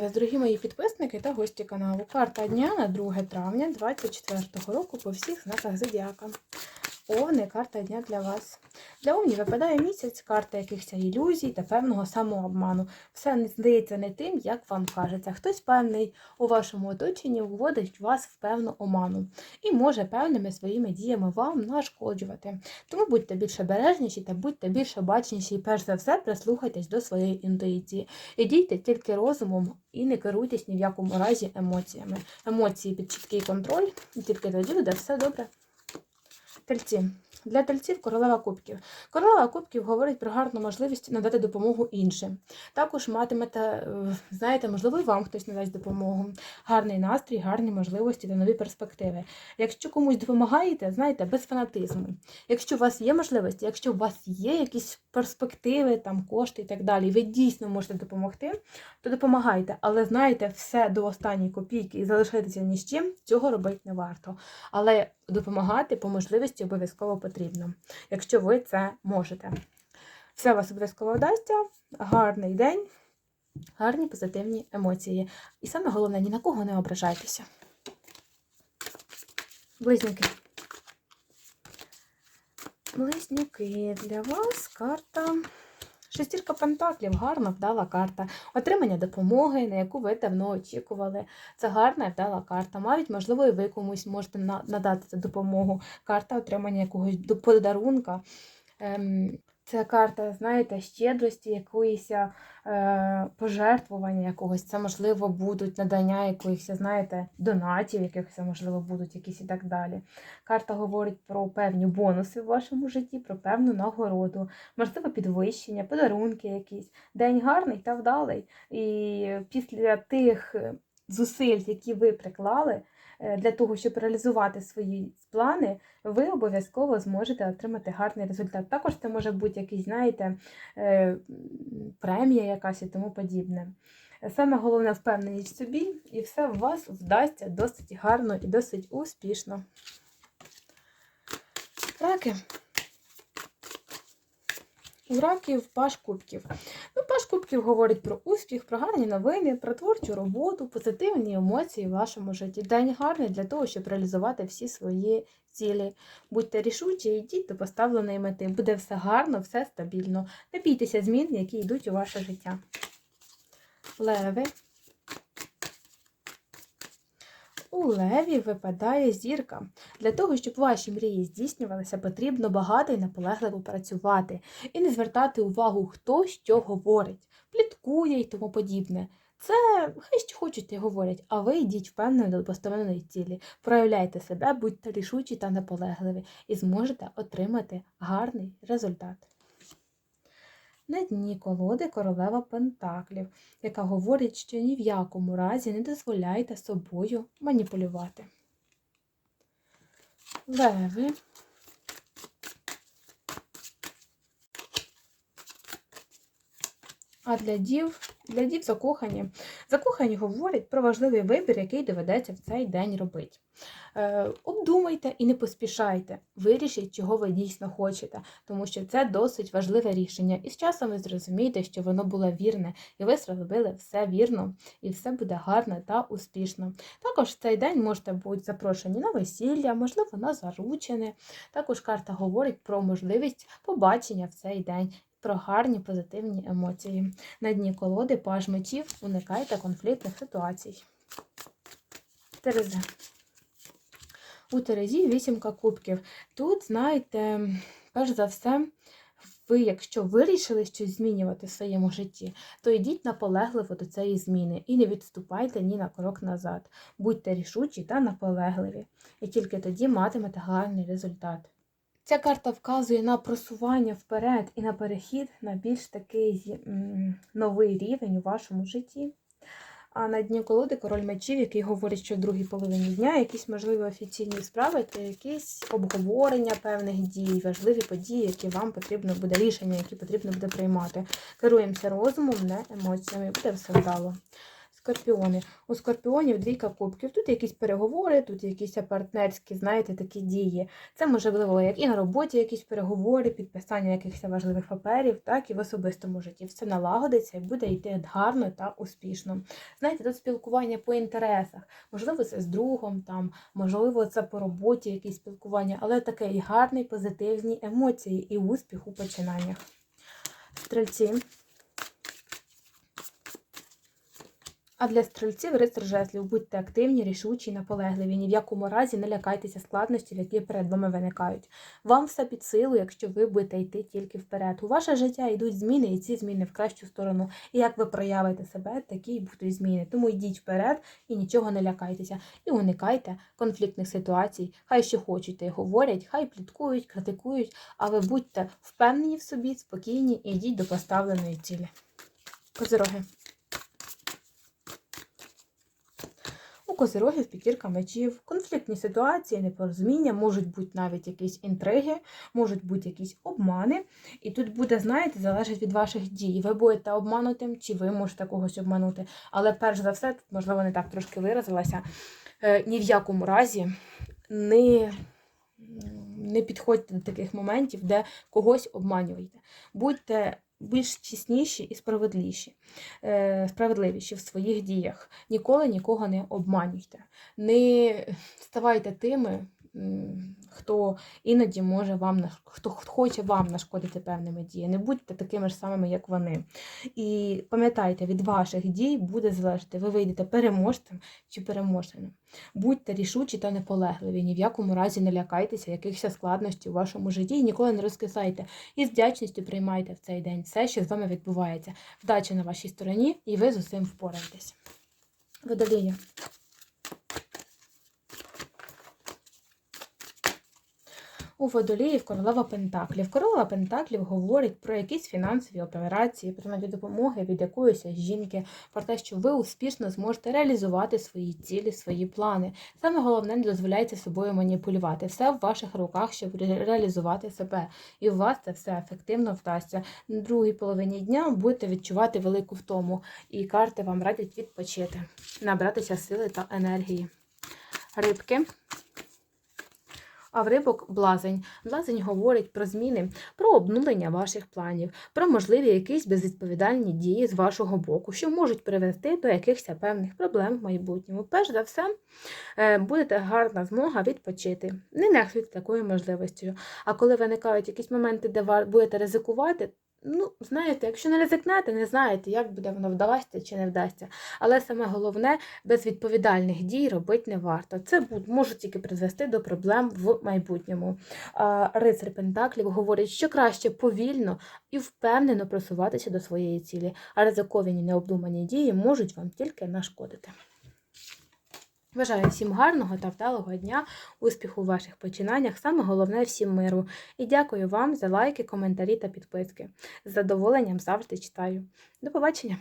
Дорогі мої підписники та гості каналу. Карта дня на 2 травня 2024 року по всіх знаках зодіака. Овни карта дня для вас. Для овнів випадає місяць, карта якихось ілюзій та певного самообману. Все не здається не тим, як вам кажеться. Хтось певний у вашому оточенні вводить вас в певну оману і може певними своїми діями вам нашкоджувати. Тому будьте більше бережніші та будьте більше бачніші, і перш за все прислухайтесь до своєї інтуїції. І дійте тільки розумом і не керуйтесь ні в якому разі емоціями. Емоції під чіткий контроль, і тільки тоді буде все добре. Тельці. Для тельців королева кубків. Королева кубків говорить про гарну можливість надати допомогу іншим. Також матимете, е, знаєте, можливо, і вам хтось надасть допомогу. Гарний настрій, гарні можливості та нові перспективи. Якщо комусь допомагаєте, знаєте, без фанатизму. Якщо у вас є можливості, якщо у вас є якісь перспективи, там кошти і так далі, ви дійсно можете допомогти, то допомагайте. Але знаєте, все до останньої копійки і залишитися ні з чим, цього робити не варто. Але допомагати по можливості обов'язково потрібно, якщо ви це можете. Все вас обов'язково вдасться. Гарний день, гарні позитивні емоції. І саме головне, ні на кого не ображайтеся. Близнюки. Близнюки для вас карта. Шестірка пентаклів, гарна, вдала карта. Отримання допомоги, на яку ви давно очікували. Це гарна і вдала карта. Навіть, можливо, і ви комусь можете надати допомогу. Карта отримання якогось подарунка. Ем, Це карта, знаєте, щедрості, якоїсь е, пожертвування якогось. Це, можливо, будуть надання якихось, знаєте, донатів, якихось, можливо, будуть якісь і так далі. Карта говорить про певні бонуси в вашому житті, про певну нагороду, можливо, підвищення, подарунки якісь. День гарний та вдалий. І після тих е, зусиль, які ви приклали для того, щоб реалізувати свої плани, ви обов'язково зможете отримати гарний результат. Також це може бути якийсь, знаєте, е, премія якась і тому подібне. Саме головне впевненість в собі, і все у вас вдасться досить гарно і досить успішно. Раки. У раків паш кубків. Ну, паш кубків говорить про успіх, про гарні новини, про творчу роботу, позитивні емоції в вашому житті. День гарний для того, щоб реалізувати всі свої цілі. Будьте рішучі, йдіть до поставленої мети. Буде все гарно, все стабільно. Не бійтеся змін, які йдуть у ваше життя. Леви. У леві випадає зірка. Для того, щоб ваші мрії здійснювалися, потрібно багато і наполегливо працювати і не звертати увагу, хто що говорить, пліткує і тому подібне. Це хай що хочуть і говорять, а ви йдіть впевнено до поставленої цілі. Проявляйте себе, будьте рішучі та наполегливі і зможете отримати гарний результат. На дні колоди королева Пентаклів, яка говорить, що ні в якому разі не дозволяйте собою маніпулювати. Леви. А для дів, для дів закохані. Закохані говорять про важливий вибір, який доведеться в цей день робити. Е, обдумайте і не поспішайте. Вирішіть, чого ви дійсно хочете, тому що це досить важливе рішення. І з часом ви зрозумієте, що воно було вірне, і ви зробили все вірно, і все буде гарно та успішно. Також в цей день можете бути запрошені на весілля, можливо, на заручене. Також карта говорить про можливість побачення в цей день. Про гарні позитивні емоції. На дні колоди паж мечів уникайте конфліктних ситуацій. Терези. У Терезі вісімка кубків. Тут, знаєте, перш за все, ви, якщо вирішили щось змінювати в своєму житті, то йдіть наполегливо до цієї зміни і не відступайте ні на крок назад. Будьте рішучі та наполегливі, і тільки тоді матимете гарний результат. Ця карта вказує на просування вперед і на перехід на більш такий новий рівень у вашому житті. А на дні колоди король мечів, який говорить, що в другій половині дня якісь можливі офіційні справи та якісь обговорення певних дій, важливі події, які вам потрібно буде рішення, які потрібно буде приймати. Керуємося розумом, не емоціями. Буде все вдало. Скорпіони. У скорпіонів двійка кубків. Тут якісь переговори, тут якісь партнерські, знаєте, такі дії. Це можливо як і на роботі якісь переговори, підписання якихось важливих паперів, так і в особистому житті. Все налагодиться і буде йти гарно та успішно. Знаєте, тут спілкування по інтересах. Можливо, це з другом, там, можливо, це по роботі якісь спілкування, але таке і гарний, позитивні емоції і успіх у починаннях. Стрільці. А для стрільців рицар жезлів будьте активні, рішучі, і наполегливі. Ні в якому разі не лякайтеся складнощів, які перед вами виникають. Вам все під силу, якщо ви будете йти тільки вперед. У ваше життя йдуть зміни, і ці зміни в кращу сторону. І як ви проявите себе, такі й будуть зміни. Тому йдіть вперед і нічого не лякайтеся. І уникайте конфліктних ситуацій. Хай що хочуть, та говорять, хай пліткують, критикують, а ви будьте впевнені в собі, спокійні і йдіть до поставленої цілі. Козироги. У козирогів п'ятірка мечів, конфліктні ситуації, непорозуміння, можуть бути навіть якісь інтриги, можуть бути якісь обмани. І тут буде, знаєте, залежить від ваших дій. Ви будете обманутим, чи ви можете когось обманути. Але перш за все, тут, можливо, не так трошки виразилася, е, ні в якому разі не, не підходьте до таких моментів, де когось обманюєте. Будьте більш чесніші і справедливіші, е, справедливіші в своїх діях. Ніколи нікого не обманюйте. Не ставайте тими, хто іноді може вам хто хоче вам нашкодити певними діями. Не будьте такими ж самими, як вони. І пам'ятайте, від ваших дій буде залежати, ви вийдете переможцем чи переможеним. Будьте рішучі та наполегливі. Ні в якому разі не лякайтеся якихось складнощів у вашому житті і ніколи не розкисайте. І з вдячністю приймайте в цей день все, що з вами відбувається. Вдача на вашій стороні, і ви з усім впораєтесь. Водолія. У водоліїв королева Пентаклів. Королева Пентаклів говорить про якісь фінансові операції, про навіть допомоги від якоїсь жінки, про те, що ви успішно зможете реалізувати свої цілі, свої плани. Саме головне, не дозволяйте собою маніпулювати. Все в ваших руках, щоб реалізувати себе. І у вас це все ефективно вдасться. На другій половині дня будете відчувати велику втому, і карти вам радять відпочити, набратися сили та енергії. Рибки. А в рибок блазень. Блазень говорить про зміни, про обнулення ваших планів, про можливі якісь безвідповідальні дії з вашого боку, що можуть привести до якихось певних проблем в майбутньому. Перш за все, е, буде гарна змога відпочити. Не нехтуйте такою можливістю. А коли виникають якісь моменти, де будете ризикувати, ну, знаєте, якщо не ризикнете, не знаєте, як буде воно вдасться чи не вдасться. Але саме головне, безвідповідальних дій робити не варто. Це може тільки призвести до проблем в майбутньому. Рицар Пентаклів говорить, що краще повільно і впевнено просуватися до своєї цілі, а ризиковані необдумані дії можуть вам тільки нашкодити. Бажаю всім гарного та вдалого дня, успіху у ваших починаннях, саме головне всім миру. І дякую вам за лайки, коментарі та підписки. З задоволенням завжди читаю. До побачення!